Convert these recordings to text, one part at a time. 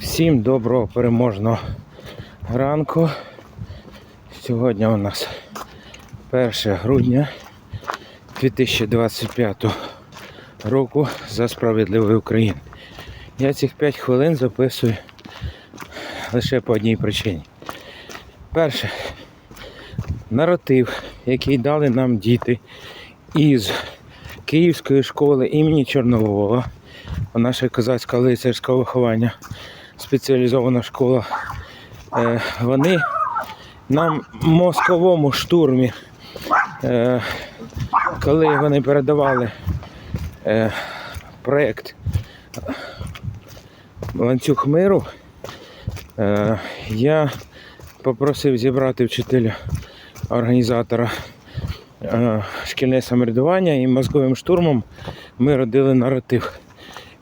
Всім доброго переможного ранку. Сьогодні у нас 1 грудня 2025 року за справедливою Україну. Я цих 5 хвилин записую лише по одній причині. Перше, наратив, який дали нам діти із Київської школи імені Чорновола, наша козацька лицарського виховання, спеціалізована школа. Е, Вони нам в мозковому штурмі, е, коли вони передавали е, проєкт ланцюг миру, я попросив зібрати вчителя організатора шкільне самоврядування і мозковим штурмом ми родили наратив.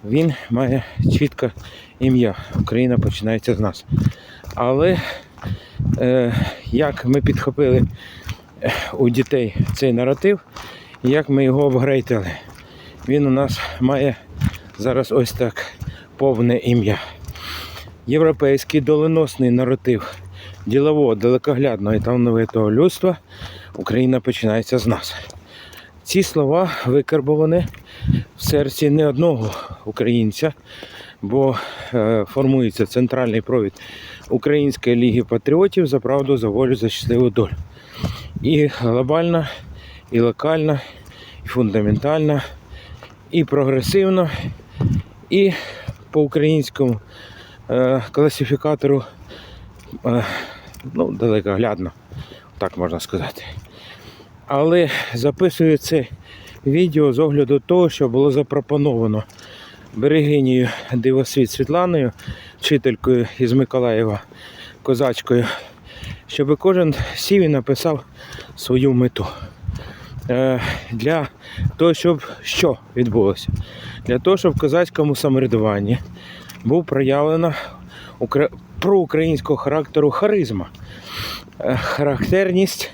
Він має чітке ім'я. Україна починається з нас. Але е, як ми підхопили е, у дітей цей наратив, як ми його обгрейтили. Він у нас має зараз ось так повне ім'я. Європейський доленосний наратив ділового, далекоглядного і талановитого людства Україна починається з нас. Ці слова викарбовані в серці не одного українця, бо е, формується центральний провід Української ліги патріотів за правду, за волю, за щасливу долю. І глобальна, і локальна, і фундаментальна, і прогресивна, і по українському е, класифікатору е, ну, далекоглядно, так можна сказати. Але записую це відео з огляду того, що було запропоновано берегинею Дивосвіт Світланою, вчителькою із Миколаєва, козачкою, щоб кожен сів і написав свою мету. Е, Для того, щоб що відбулося? Для того, щоб в козацькому самоврядуванні був проявлена укра- проукраїнського характеру харизма. Е, Характерність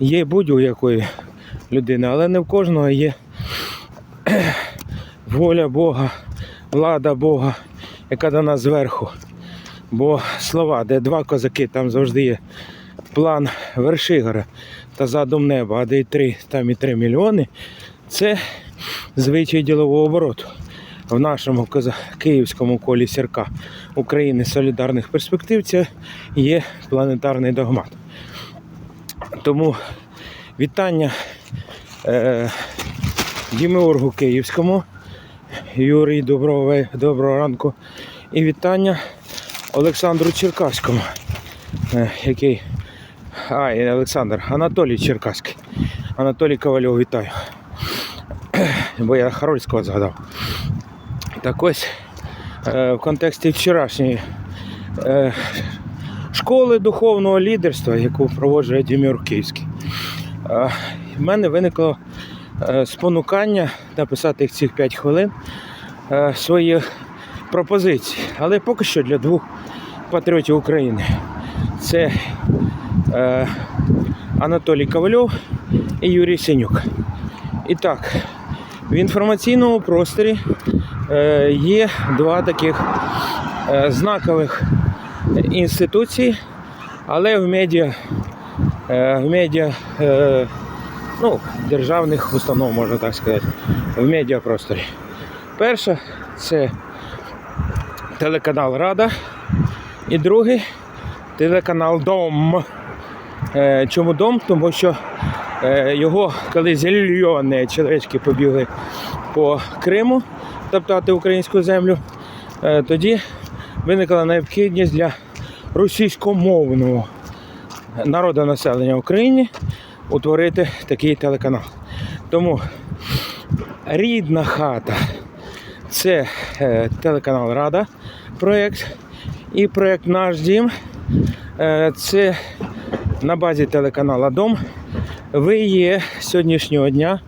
є будь-якої людини, але не в кожного є воля Бога, влада Бога, яка дана зверху. Бо слова, де два козаки, там завжди є план Вершигора та задум неба, а де й три, там і три мільйони, це звичай ділового обороту. В нашому київському колі сірка України солідарних перспектив це є планетарний догмат. Тому вітання е, Дімеоргу Київському, Юрій, доброго, доброго ранку. І вітання Олександру Черкаському, е, який. А, і Олександр, Анатолій Черкаський. Анатолій Ковальов, вітаю. Бо я Харольського згадав. Так ось е, в контексті вчорашньої е, школи духовного лідерства, яку проводжує Дімір Київський. В мене виникло е, спонукання написати цих 5 хвилин е, свої пропозиції. Але поки що для двох патріотів України. Це е, Анатолій Ковальов і Юрій Синюк. І так, в інформаційному просторі є два таких знакових інституції, але в медіа, в медіа ну, державних установ, можна так сказати, в медіапросторі. Перша це телеканал Рада і другий телеканал Дом. Е, Чому дом? Тому що е, його, коли зільйони чоловічки побігли по Криму топтати українську землю, е, тоді виникла необхідність для російськомовного народонаселення України утворити такий телеканал. Тому рідна хата це е, телеканал Рада проєкт і проєкт Наш Дім. Е, це на базі телеканала Дом. Ви є сьогоднішнього дня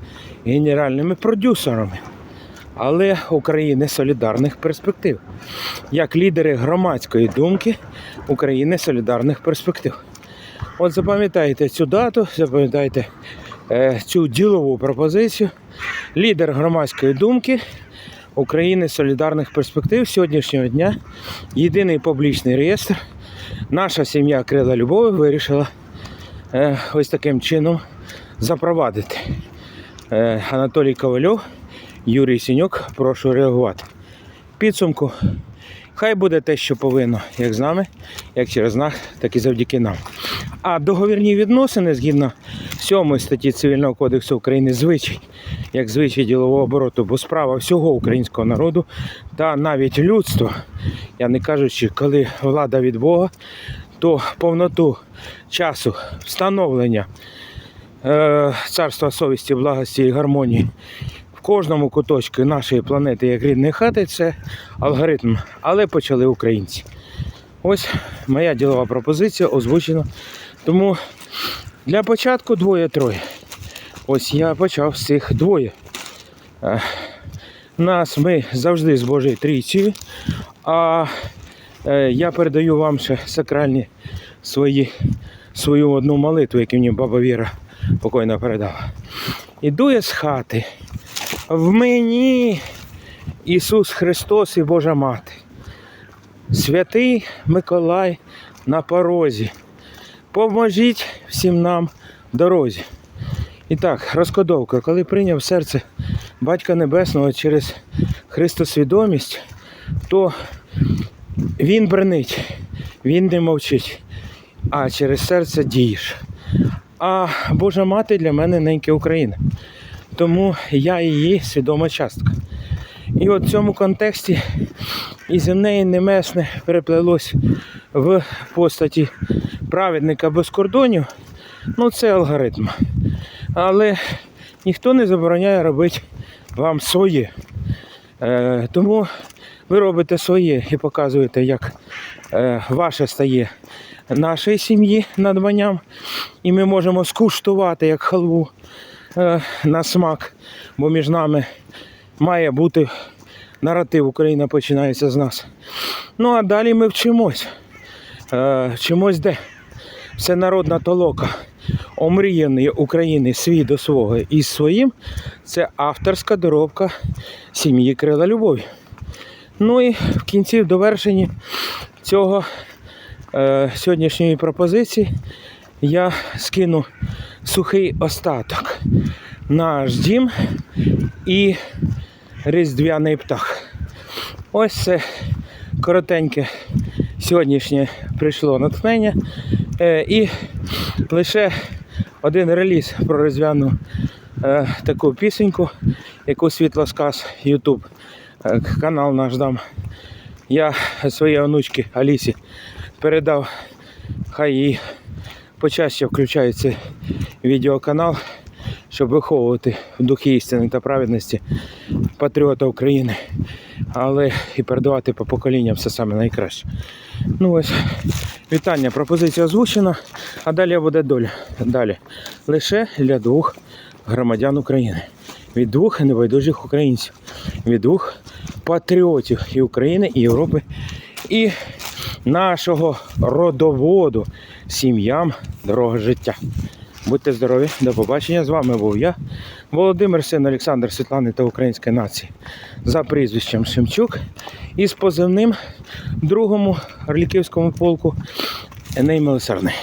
генеральними продюсерами, але України солідарних перспектив, як лідери громадської думки України солідарних перспектив. От запам'ятайте цю дату, запам'ятайте е, цю ділову пропозицію. Лідер громадської думки України солідарних перспектив сьогоднішнього дня. Єдиний публічний реєстр. Наша сім'я Крила Любові вирішила е, ось таким чином запровадити. Е, Анатолій Ковальов, Юрій Сінюк, прошу реагувати. Підсумку. Хай буде те, що повинно, як з нами, як через нас, так і завдяки нам. А договірні відносини згідно 7 статті Цивільного кодексу України звичай, як звичай ділового обороту, бо справа всього українського народу та навіть людства, я не кажучи, коли влада від Бога, то повноту часу встановлення е, царства совісті, благості і гармонії в кожному куточку нашої планети, як рідної хати, це алгоритм. Але почали українці. Ось моя ділова пропозиція озвучена. Тому для початку двоє-троє. Ось я почав з цих двоє. Е, Нас ми завжди з Божою трійцею. А е, я передаю вам ще сакральні свої, свою одну молитву, яку мені баба Віра покойно передала. Іду я з хати. В мені Ісус Христос і Божа Мати. Святий Миколай на порозі. Поможіть всім нам дорозі. І так, розкодовка. Коли прийняв серце Батька Небесного через Христосвідомість, то він бренить, він не мовчить, а через серце дієш. А Божа мати для мене ненька Україна. Тому я її свідома частка. І от в цьому контексті і земне, і немесне переплелось в постаті праведника без кордонів. Ну, це алгоритм. Але ніхто не забороняє робити вам своє. Е, тому ви робите своє і показуєте, як е, ваше стає нашої сім'ї надбанням. І ми можемо скуштувати як халву на смак, бо між нами має бути наратив Україна починається з нас. Ну а далі ми вчимось. Е, вчимось де? Всенародна толока омріяної України свій до свого із своїм це авторська доробка сім'ї Крила Любові. Ну і в кінці в довершенні цього е, сьогоднішньої пропозиції я скину сухий остаток. Наш дім і різдвяний птах. Ось це коротеньке сьогоднішнє прийшло натхнення. Е, і лише один реліз про різдвяну е, таку пісеньку, яку світлосказ YouTube е, канал наш дам. Я своїй онучці Алісі передав, хай їй почаще включається відеоканал, щоб виховувати в духі істини та праведності патріота України, але і передавати по поколінням все саме найкраще. Ну ось, вітання, пропозиція озвучена, а далі буде доля. Далі. Лише для двох громадян України. Від двох небайдужих українців, від двох патріотів і України, і Європи, і нашого родоводу сім'ям дорога життя. Будьте здорові, до побачення. З вами був я, Володимир, син Олександр Світлани та української нації за прізвищем Шемчук і з позивним другому Орліківському полку Еней Милосердний.